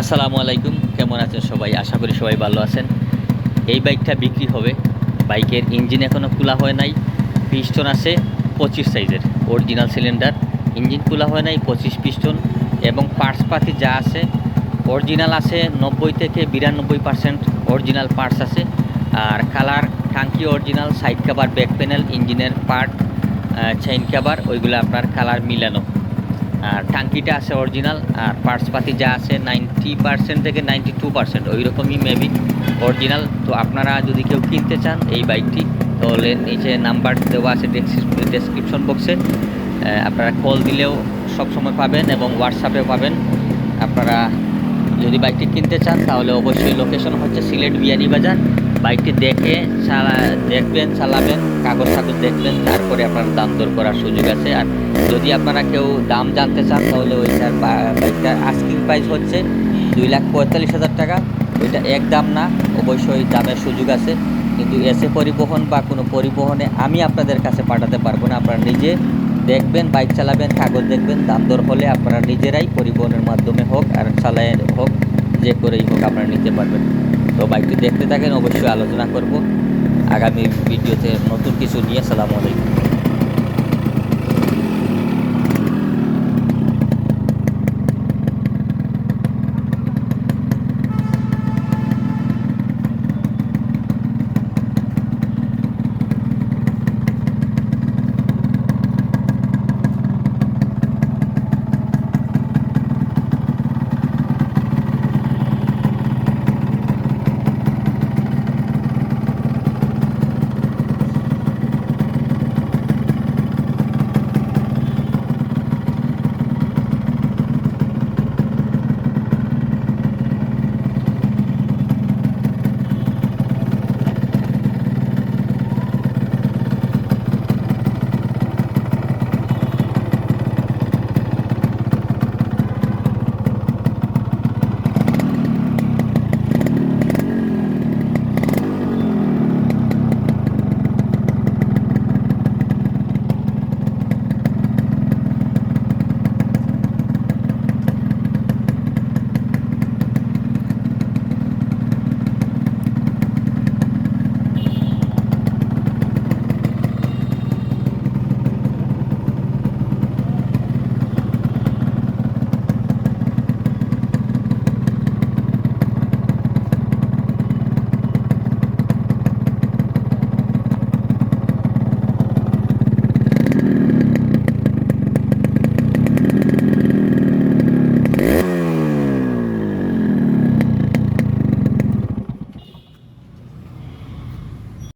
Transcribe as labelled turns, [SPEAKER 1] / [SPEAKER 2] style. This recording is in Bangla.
[SPEAKER 1] আসসালামু আলাইকুম, কেমন আছেন সবাই? আশা করি সবাই ভালো আছেন। এই বাইকটা বিক্রি হবে। বাইকের ইঞ্জিন এখনও খোলা হয় নাই। পিস্টন আছে পঁচিশ সাইজের। Original cylinder. ইঞ্জিন খোলা হয় নাই, পঁচিশ পিস্টন। এবং পার্টস পাতি যা আছে, অরিজিনাল আছে নব্বই থেকে বিরানব্বই পার্সেন্ট অরিজিনাল পার্টস আছে। আর কালার টাঙ্কি original, side cover, back panel, ইঞ্জিনের পার্ট চেইন কাভার ওইগুলো আপনার কালার মিলানো। আর টাঙ্কিটা আছে অরিজিনাল আর পার্টস পাতি যা আছে নাইনটি পার্সেন্ট থেকে নাইনটি টু পার্সেন্ট ওই রকমই মেবি অরিজিনাল তো আপনারা যদি কেউ কিনতে চান এই বাইকটি তাহলে নিচে নাম্বার দেওয়া আছে ডেসক্রিপশন বক্সে আপনারা কল দিলেও সবসময় পাবেন এবং হোয়াটসঅ্যাপেও পাবেন। আপনারা যদি বাইকটি কিনতে চান, তাহলে অবশ্যই লোকেশন হচ্ছে সিলেট বিয়ানি বাজার বাইকটি দেখে দেখবেন, চালাবেন, কাগজ টাগজ দেখবেন তারপরে আপনার দাম দর করার সুযোগ আছে। আর যদি আপনারা কেউ দাম জানতে চান, তাহলে ওইটার বাইকটার আস্কিং প্রাইস হচ্ছে দুই লাখ পঁয়তাল্লিশ হাজার টাকা। ওইটা এক দাম না, অবশ্যই দামের সুযোগ আছে। কিন্তু এসে পরিবহন বা কোনো পরিবহনে আমি আপনাদের কাছে পাঠাতে পারব না। আপনারা নিজে দেখবেন, বাইক চালাবেন, কাগজ দেখবেন, দাম দর হলে আপনারা নিজেরাই পরিবহনের মাধ্যমে হোক আর চালায় হোক, যে করেই হোক আপনারা নিতে পারবেন। তো বাইকটি দেখতে থাকেন অবশ্যই আলোচনা করব। আগামী ভিডিওতে নতুন কিছু নিয়ে সালামু আলাইকুম।